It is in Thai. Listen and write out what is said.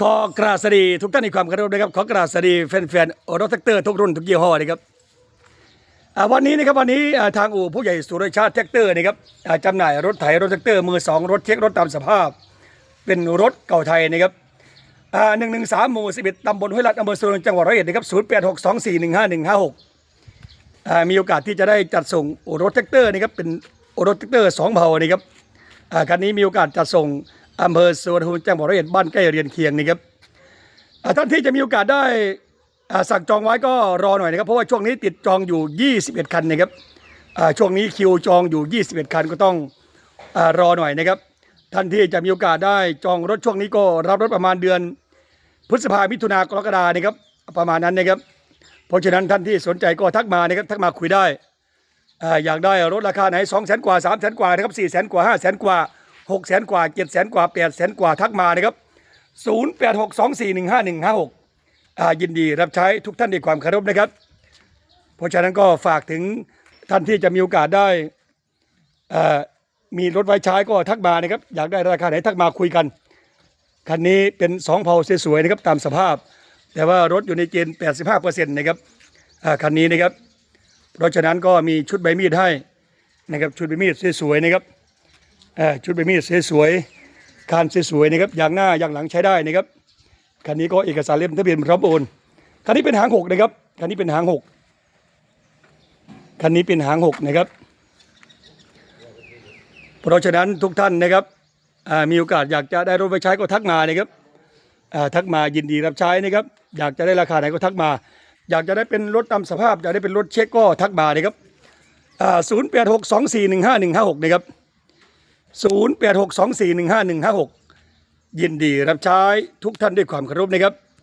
ขอกราบสวัสดีทุกท่านในความเคารพนะครับขอกราบสวัสดีแฟนๆรถแท็กเตอร์ทุกรุ่นทุกยี่ห้อนะครับวันนี้นะครับวันนี้ทางอู่ผู้ใหญ่สุรชาติแท็กเตอร์นะครับจำหน่ายรถไถรถแท็กเตอร์มือสองรถเช็ครถตามสภาพ เป็นรถเก่าไทยนะครับหนึ่งหนึ่งสามหมู่สิบเอ็ดตำบลห้วยลัดอำเภอสุรินจังหวัดร้อยเอ็ดนะครับศูนย์แปดหกสองสี่หนึ่งห้าหนึ่งห้าหกมีโอกาสที่จะได้จัดส่งรถแท็กเตอร์นะครับเป็นรถแท็กเตอร์สองเผ่านะครับคันนี้มีโอกาสจะส่ง อำเภอสวนภูมิจังหวัดร้อยเอ็ดบ้านใกล้เรียนเคียงนี่ครับท่านที่จะมีโอกาสได้สั่งจองไว้ก็รอหน่อยนะครับ เพราะว่าช่วงนี้ติดจองอยู่ 21 คันนะครับช่วงนี้คิวจองอยู่ 21 คันก็ต้องอรอหน่อยนะครับ ท่านที่จะมีโอกาสได้จองรถช่วงนี้ก็รับรถประมาณเดือน พฤษภามิถุนากรกฎานะครับประมาณนั้นนะครับ เพราะฉะนั้นท่านที่สนใจก็ทักมานะครับทักมาคุยได้ออยากได้รถราคาไหน2 0 0 0 0 0กว่า3 0 0 0 0 0กว่านะครับ4 0 0 0 0กว่า5 0 0 0 0กว่า 6 0 0 0 0กว่า7 0 0 0 0กว่า8 0 0 0 0กว่าทักมานะครับ0 8 6 2 4 1 5 1 5 6อ่ายินดีรับใช้ทุกท่านด้วยความเคารพนะครับ เพราะฉะนั้นก็ฝากถึงท่านที่จะมีโอกาสได้อ่ามีรถไว้ใช้ก็ทักมานะครับ อยากได้ราคาไหนทักมาคุยกันคันนี้เป็นสองเผาสวยๆนะครับตามสภาพ แต่ว่ารถอยู่ในเกณฑ์85%นะครับอ่าคันนี้นะครับ เพราะฉะนั้นก็มีชุดใบมีดให้นะครับชุดใบมีดสวยๆนะครับ ชุดใบมีดสวยๆคานสวยๆนะครับอย่างหน้าอย่างหลังใช้ได้นะครับคันนี้ก็เอกสารเล่มทะเบียนพร้อมโอนคันนี้เป็นหางหกนะครับคันนี้เป็นหางหกคันนี้เป็นหางหกนะครับ เพราะฉะนั้นทุกท่านนะครับมีโอกาสอยากจะได้รถไปใช้ก็ทักมานะครับทักมายินดีรับใช้นะครับ อยากจะได้ราคาไหนก็ทักมา อยากจะได้เป็นรถตามสภาพ อยากได้เป็นรถเช็คก็ทักมานะครับศูนย์แปดหกสองสี่หนึ่งห้าหนึ่งห้าหกนะครับ ศูนย์แปดหกสองสี่หนึ่งห้าหนึ่งห้าหกยินดีรับใช้ทุกท่านด้วยความเคารพนะครับ